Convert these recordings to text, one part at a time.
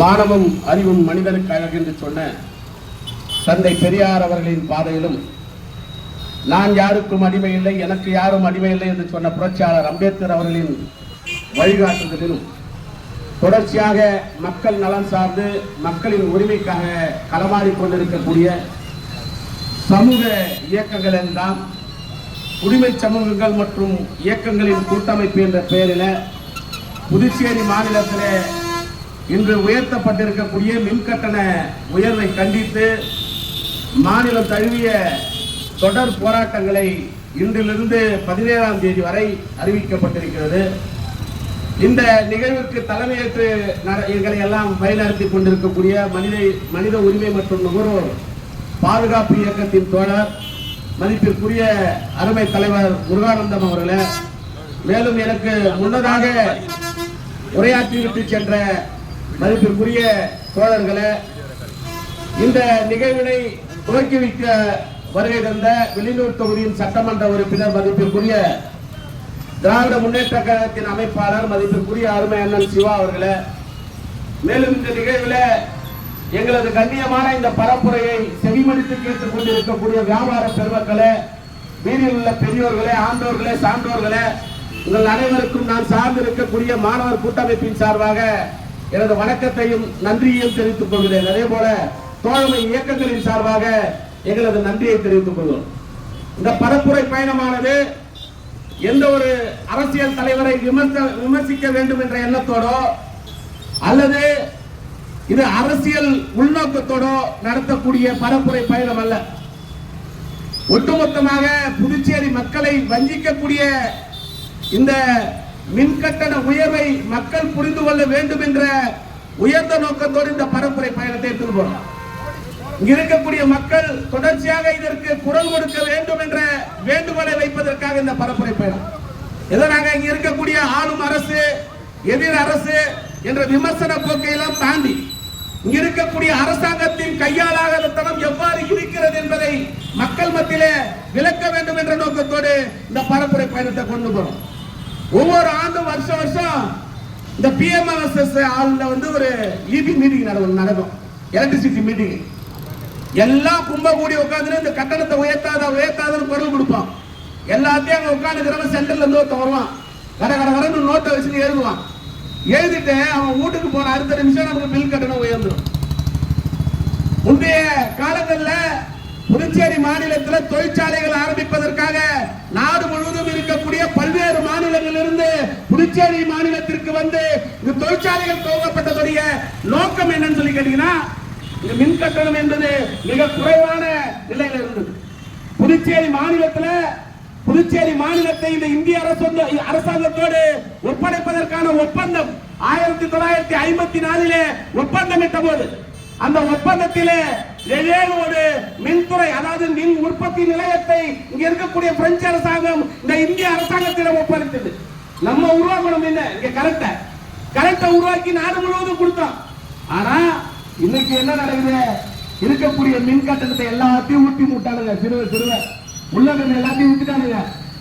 மானமும் அறிவும் மனிதனுக்கு அழகு என்று சொன்ன தந்தை பெரியார் அவர்களின் பாதையிலும் நான் யாருக்கும் அடிமை இல்லை எனக்கு யாரும் அடிமை இல்லை என்று சொன்ன புரட்சியாளர் அம்பேத்கர் அவர்களின் வழிகாட்டுதலிலும் தொடர்ச்சியாக மக்கள் நலன் சார்ந்து மக்களின் உரிமைக்காக களமாடிக் கொண்டிருக்கக்கூடிய சமூக இயக்கங்கள் எல்லாம் குடிமை சமூகங்கள் மற்றும் இயக்கங்களின் கூட்டமைப்பு என்ற பெயரில் புதுச்சேரி மாநிலத்தில் இன்று உயர்த்தப்பட்டிருக்கக்கூடிய மின்கட்டண உயர்வை கண்டித்து மாநிலம் தழுவிய தொடர் போராட்டங்களை இன்றிலிருந்து பதினேழாம் தேதி வரை அறிவிக்கப்பட்டிருக்கிறது. இந்த நிகழ்வுக்கு தலைமையேற்று நட- எங்களை எல்லாம் வழிநடத்தி கொண்டிருக்கக்கூடிய மனித மனித உரிமை மற்றும் நுகர்வோர் பாதுகாப்பு இயக்கத்தின் தோழர் மதிப்பிற்குரிய அருமை தலைவர் முருகானந்தம் அவர்களே. மேலும் எனக்கு முன்னதாக உரையாற்றிவிட்டு சென்ற மதிப்பிற்குரிய தோழர்களே இந்த நிகழ்வினை துவக்கி வைக்க வருகை தந்த வெளியூர் தொகுதியின் சட்டமன்ற உறுப்பினர் மதிப்பிற்குரிய திராவிட முன்னேற்ற கழகத்தின் அமைப்பாளர் மதிப்பிற்குரிய அருமை அண்ணன் சிவா அவர்களே மேலும் இந்த நிகழ்வில் எங்களது கண்ணியமான இந்த பரப்புரையை செவிமடித்து கேட்டுக் கொண்டிருக்கக்கூடிய வியாபார பெருமக்களே வீதியில் உள்ள பெரியோர்களே ஆண்டோர்களே சான்றோர்களே உங்கள் அனைவருக்கும் நான் சார்ந்து இருக்கக்கூடிய மாணவர் கூட்டமைப்பின் சார்பாக எனது வணக்கத்தையும் நன்றியையும் தெரிவித்துக் கொள்கிறேன். அதே போல தோழமை இயக்கங்களின் சார்பாக எங்களது நன்றியை தெரிவித்துக் கொள்கிறோம். இந்த பரப்புரை பயணமானது எந்த ஒரு அரசியல் தலைவரை விமர்ச விமர்சிக்க வேண்டும் என்ற எண்ணத்தோடோ அல்லது இது அரசியல் உள்நோக்கத்தோடோ நடத்தக்கூடிய பரப்புரை பயணம் அல்ல. ஒட்டுமொத்தமாக புதுச்சேரி மக்களை வஞ்சிக்கக்கூடிய இந்த மின்கட்டண உயர்வை மக்கள் புரிந்து கொள்ள வேண்டும் என்ற உயர்ந்த நோக்கத்தோடு இந்த பரப்புரை பயணத்தை எடுத்துட்டு போறோம் இங்க இருக்கக்கூடிய மக்கள் தொடர்ச்சியாக இதற்கு குரல் கொடுக்க வேண்டும் என்ற வேண்டுகோளை வைப்பதற்காக இந்த பரப்புரை பயணம். ஏதோ நாங்க இங்க இருக்கக்கூடிய ஆளும் அரசு எதிர் அரசு என்ற விமர்சன போக்கை எல்லாம் தாண்டி இங்க இருக்கக்கூடிய அரசாங்கத்தின் கையாளாக தனம் எவ்வாறு இருக்கிறது என்பதை மக்கள் மத்தியிலே விளக்க வேண்டும் என்ற நோக்கத்தோடு இந்த பரப்புரை பயணத்தை கொண்டு போறோம். ஒவ்வொரு ஆண்டும் வருஷம் வருஷம் இந்த பிஎம்எஸ்எஸ் ஆளுல வந்து ஒரு இபி மீட்டிங் நடக்கும் நடக்கும். எலக்ட்ரிசிட்டி மீட்டிங் எல்லாம் கும்ப கூடி உட்காந்து இந்த கட்டணத்தை உயர்த்தாத உயர்த்தாதன்னு குரல் கொடுப்பான். எல்லாத்தையும் அங்க உட்காந்துக்கிறவன் சென்டர்ல இருந்து ஒருத்தன் வருவான். கட கட கடன்னு நோட்டை வச்சுன்னு எழுதுவான். எழுதிட்டு அவன் வீட்டுக்கு போன அடுத்த நிமிஷம் நமக்கு பில் கட்டணம் உயர்ந்துடும் முந்தைய காலங்களில் புதுச்சேரி மாநிலத்தில் தொழிற்சாலைகள் ஆரம்பிப்பதற்காக நாடு முழுவதும் இருக்கக்கூடிய பல்வேறு மாநிலங்களிலிருந்து புதுச்சேரி மாநிலத்திற்கு வந்து இந்த தொழிற்சாலைகள் துவங்கப்பட்டதுடைய நோக்கம் என்னன்னு சொல்லி கேட்டீங்கன்னா இந்த மின் கட்டணம் என்பது மிக குறைவான நிலையில இருந்தது. புதுச்சேரி மாநிலத்தில் புதுச்சேரி மாநிலத்தை இந்த இந்திய அரசு அரசாங்கத்தோடு ஒப்படைப்பதற்கான ஒப்பந்தம் ஆயிரத்தி தொள்ளாயிரத்தி ஐம்பத்தி நாலிலே ஒப்பந்தமிட்ட போது அந்த ஒப்பந்தத்திலே ஏதேனும் ஒரு மின்துறை அதாவது மின் உற்பத்தி நிலையத்தை இங்க இருக்கக்கூடிய பிரெஞ்சு அரசாங்கம் இந்த இந்திய அரசாங்கத்திடம் ஒப்படைத்தது. நம்ம உருவாக்கணும் என்ன? இங்க கரெக்டா. கரெக்டா உருவாக்கி நாடு முழுவதும் கொடுத்தோம். ஆனா இன்னைக்கு என்ன நடக்குது? இருக்கக்கூடிய மின் கட்டணத்தை எல்லாத்தையும் ஊட்டி மூட்டானுங்க. சிறுவ சிறுவ. உள்ளவங்க எல்லாத்தையும் ஊட்டிட்டானுங்க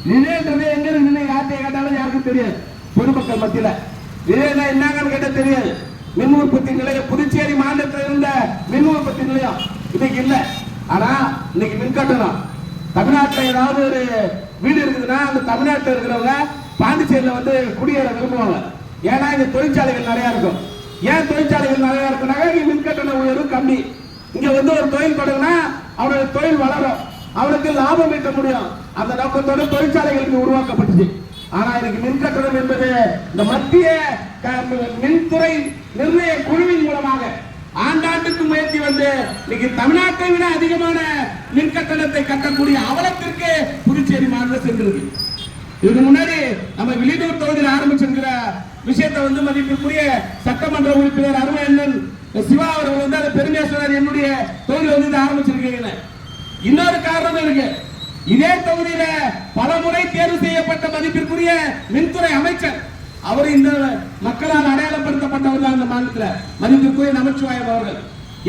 நிலைன்றது எங்க இருந்து யார்கிட்ட கேட்டாலும் யாருக்கும் தெரியாது. பொதுமக்கள் மத்தியில. நிலைனா என்னங்கன்னு கேட்ட தெரியாது. மின் உற்பத்தி நிலையம் புதுச்சேரி மாநிலத்தில் உற்பத்தி நிலையம் இன்னைக்கு இல்ல ஆனா இன்னைக்கு மின் கட்டணம் தமிழ்நாட்டில் ஏதாவது ஒரு வீடு இருக்குதுன்னா அந்த தமிழ்நாட்டில் இருக்கிறவங்க பாண்டிச்சேரியில வந்து குடியேற விரும்புவாங்க. ஏன்னா இங்க தொழிற்சாலைகள் நிறைய இருக்கும். ஏன் தொழிற்சாலைகள் நிறைய இருக்குனாக்க இங்க மின் கட்டண உயர்வு கம்மி. இங்க வந்து ஒரு தொழில் தொடங்கினா அவனோட தொழில் வளரும். அவனுக்கு லாபம் ஈட்ட முடியும். அந்த நோக்கத்தோடு தொழிற்சாலைகளுக்கு உருவாக்கப்பட்டுச்சு. ஆனா இதுக்கு மின் கட்டணம் என்பது இந்த மத்திய மின்துறை நிர்ணய குழுவின் மூலமாக ஆண்டாண்டுக்கு முயற்சி வந்து இன்னைக்கு தமிழ்நாட்டை விட அதிகமான மின் கட்டணத்தை கட்டக்கூடிய அவலத்திற்கு புதுச்சேரி மாநிலம் சென்றிருக்கு இதுக்கு முன்னாடி நம்ம விழிநூர் தொகுதியில் ஆரம்பிச்சிருக்கிற விஷயத்தை வந்து மதிப்பிற்குரிய சட்டமன்ற உறுப்பினர் அருமை அண்ணன் சிவா அவர்கள் வந்து அதை பெருமையா சொன்னார். என்னுடைய தொகுதியில் வந்து இதை ஆரம்பிச்சிருக்கீங்க இன்னொரு காரணம் இருக்கு. இதே தொகுதியில பல முறை தேர்வு செய்யப்பட்ட மதிப்பிற்குரிய மின்துறை அமைச்சர் அவர் இந்த மக்களால் அடையாளப்படுத்தப்பட்டவர் தான் இந்த மாநிலத்தில். மதிப்புக்குரிய நமச்சிவாயம் அவர்கள்.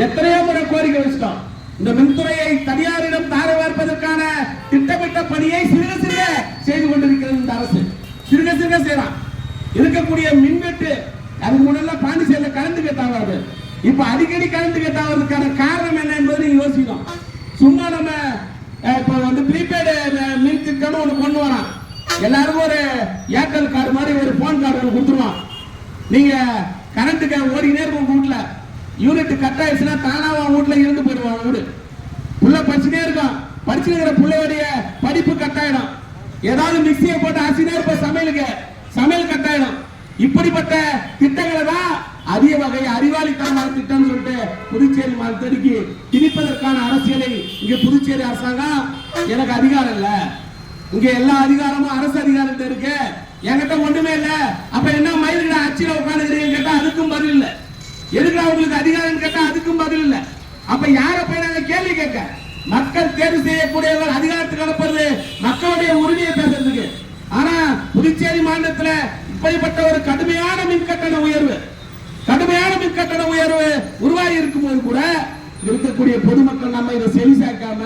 எத்தனையோ முறை கோரிக்கை வச்சிட்டோம். இந்த மின்துறையை தனியாரிடம் தார வார்ப்பதற்கான திட்டமிட்ட பணியை சிறுக சிறுக செய்து கொண்டிருக்கிறது இந்த அரசு. சிறுக சிறுக செய்யலாம் இருக்கக்கூடிய மின்வெட்டு அதுக்கு முன்னாடி பாண்டிச்சேரியில கலந்து கட் ஆகாது. இப்ப அடிக்கடி கலந்து கட் காரணம் என்ன என்பது நீங்க யோசிக்கணும். சும்மா நம்ம இப்ப வந்து ப்ரீபெய்டு மின் திட்டம்னு ஒண்ணு கொண்டு வரான். எல்லாரும் ஒரு ஏர்டெல் கார்டு மாதிரி ஒரு போன் கார்டு ஒன்று கொடுத்துருவான் நீங்க கரண்ட்டுக்கு ஓடினே இருக்கும் உங்க வீட்டுல. யூனிட் கட் ஆயிடுச்சுன்னா தானா உன் வீட்டுல இருந்து போயிடுவான் வீடு. புள்ள படிச்சுட்டே இருக்கும் படிச்சுக்கிற பிள்ளையோடைய படிப்பு கட்டாயிடும். ஏதாவது மிக்சியை போட்டு அசினே இருப்ப சமையலுக்கு சமையல் கட்டாயிடும். இப்படிப்பட்ட திட்டங்களை தான் அரிய வகை அறிவாளித்தனமான திட்டம்னு சொல்லிட்டு புதுச்சேரி மாநிலத்திற்கு திணிப்பதற்கான அரசியலை இங்க புதுச்சேரி அரசாங்கம் எனக்கு அதிகாரம் இல்ல. இங்க எல்லா அதிகாரமும் அரசு அதிகாரத்துல இருக்கு. என்கிட்ட ஒண்ணுமே இல்ல. அப்ப என்ன மயில்கிட்ட அச்சில உட்காந்துக்கிறீங்க கேட்டா அதுக்கும் பதில் இல்ல. எதுக்கு அவங்களுக்கு அதிகாரம் கேட்டா அதுக்கும் பதில் இல்ல. அப்ப யார போய் நாங்க கேள்வி கேட்க? மக்கள் தேர்வு செய்யக்கூடியவர் அதிகாரத்துக்கு அனுப்புறது மக்களுடைய உரிமையை பேசுறதுக்கு. ஆனா புதுச்சேரி மாநிலத்துல இப்படிப்பட்ட ஒரு கடுமையான மின் கட்டண உயர்வு கடுமையான மின் கட்டண உயர்வு உருவாகி இருக்கும்போது கூட இருக்கக்கூடிய பொதுமக்கள் நம்ம இதை செவி சேர்க்காம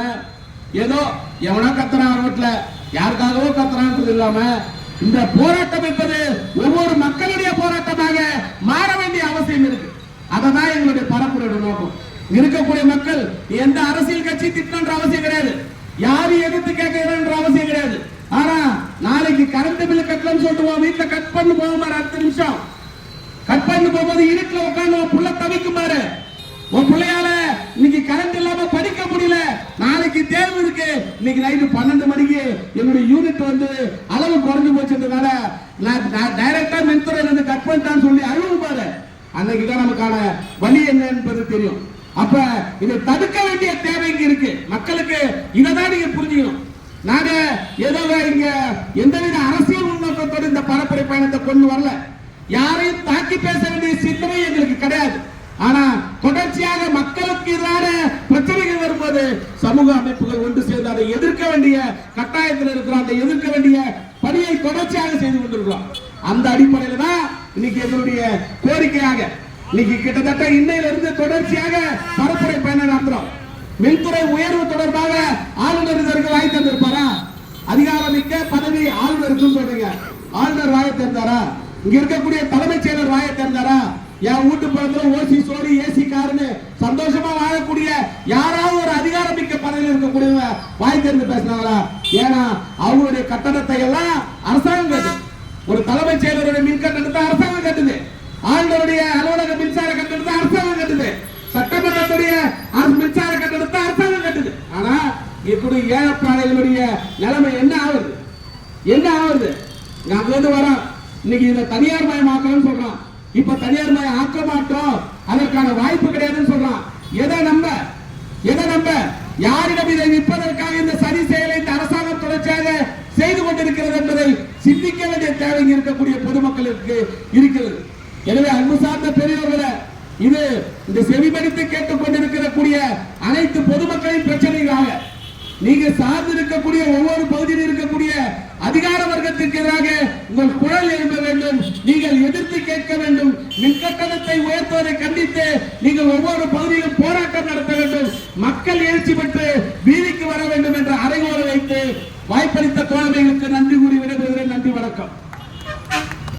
ஏதோ எவனோ கத்துறான் ரோட்ல யாருக்காகவோ கத்துறான்றது இல்லாம இந்த போராட்டம் என்பது ஒவ்வொரு மக்களுடைய போராட்டமாக மாற வேண்டிய அவசியம் இருக்கு. அததான் எங்களுடைய பரப்புரையோட நோக்கம். இருக்கக்கூடிய மக்கள் எந்த அரசியல் கட்சி திட்டம்ன்ற அவசியம் கிடையாது. யாரு எதிர்த்து கேட்கறன்ற அவசியம் கிடையாது. ஆனா நாளைக்கு கரண்ட் பில் கட்டலன்னு சொல்லிட்டு வீட்டுல கட் பண்ணு போகும் அடுத்த நிமிஷம். கட் பண்ணி போகும்போது இருட்டுல உட்கார்ந்து புள்ள தவிக்கும் பாரு உன் பிள்ளையால இன்னைக்கு கரண்ட் இல்லாம படிக்க முடியல நாளைக்கு தேர்வு இருக்கு இன்னைக்கு நைட்டு பன்னெண்டு மணிக்கு என்னுடைய யூனிட் வந்து அளவு குறைஞ்சு போச்சுன்றதுனால நான் நான் டைரக்டா மின்துறையில இருந்து கட் பண்ணிட்டான்னு சொல்லி அறிவு பாரு. அன்னைக்கு தான் நமக்கான வழி என்ன என்பது தெரியும். அப்ப இதை தடுக்க வேண்டிய தேவை இங்க இருக்கு. மக்களுக்கு இதை தான் நீங்க புரிஞ்சுக்கணும். நாங்க ஏதோ இங்க எந்தவித அரசியல் உள்நோக்கத்தோடு இந்த பரப்புரை பயணத்தை கொண்டு வரல. யாரையும் தாக்கி பேச வேண்டிய சிந்தனை எங்களுக்கு கிடையாது. ஆனா தொடர்ச்சியாக மக்களுக்கு எதிரான பிரச்சனைகள் வரும்போது சமூக அமைப்புகள் ஒன்று சேர்ந்து அதை எதிர்க்க வேண்டிய கட்டாயத்தில் இருக்கிறோம் அதை எதிர்க்க வேண்டிய பணியை தொடர்ச்சியாக செய்து கொண்டிருக்கிறோம். அந்த அடிப்படையில தான் இன்னைக்கு எங்களுடைய கோரிக்கையாக இன்னைக்கு கிட்டத்தட்ட இன்னையில இருந்து தொடர்ச்சியாக பரப்புரை பயணம் நடத்துறோம். மின்துறை உயர்வு தொடர்பாக ஆளுநர் இதற்கு வாய் தந்திருப்பாரா? அதிகாரமிக்க பதவி ஆளுநருக்கு சொல்றீங்க. ஆளுநர் வாய திறந்தாரா? இங்க இருக்கக்கூடிய தலைமைச் செயலர் வாய திறந்தாரா? என் வீட்டு பக்கத்துல ஓசி சோடி ஏசி காருன்னு சந்தோஷமா வாழக்கூடிய யாராவது ஒரு இருக்கக்கூடியவங்க வாய் திறந்து பேசினாங்களா ஏன்னா அவங்களுடைய கட்டணத்தை எல்லாம் அரசாங்கம் கட்டுது. ஒரு தலைமைச் செயலருடைய மின் கட்டணத்தை அரசாங்கம் கட்டுது. ஆளுநருடைய அலுவலக மின்சார கட்டணத்தை அரசாங்கம் கட்டுது. சட்டமன்றத்துடைய மின்சார கட்டணத்தை அரசாங்கம் கட்டுது. ஆனா இப்படி ஏழப்பாளைகளுடைய நிலைமை என்ன ஆகுது? என்ன ஆகுது? நாங்க வந்து வரோம். இன்னைக்கு இதை தனியார் மயமாக்கணும்னு சொல்றோம். இப்ப தனியார் மயம் ஆக்க மாட்டோம். அதற்கான வாய்ப்பு கிடையாதுன்னு சொல்றான் எதை நம்ப? எதை நம்ப? யாரிடம் இதை விற்பதற்காக இந்த சரி செயலை இந்த அரசாங்கம் தொடர்ச்சியாக செய்து கொண்டிருக்கிறது என்பதை சிந்திக்க வேண்டிய தேவை இருக்கக்கூடிய பொதுமக்களுக்கு இருக்கிறது. எனவே அன்பு சார்ந்த பெரியவர்களை இது இந்த செவிமடித்து கேட்டுக் கொண்டிருக்கக்கூடிய அனைத்து பொதுமக்களின் பிரச்சனைகளாக நீங்க சார்ந்து இருக்கக்கூடிய ஒவ்வொரு பகுதியில் இருக்கக்கூடிய அதிகார வர்க்கத்திற்கு எதிராக உங்கள் குரல் எழுப்ப வேண்டும் நீங்கள் எதிர்த்து கேட்க வேண்டும் மின்கட்டணத்தை உயர்த்துவதை கண்டித்து நீங்கள் ஒவ்வொரு பகுதியிலும் போராட்டம் நடத்த வேண்டும். மக்கள் எழுச்சி பெற்று வீதிக்கு வர வேண்டும் என்ற அறைகோலை வைத்து வாய்ப்பளித்த தோழமைகளுக்கு நன்றி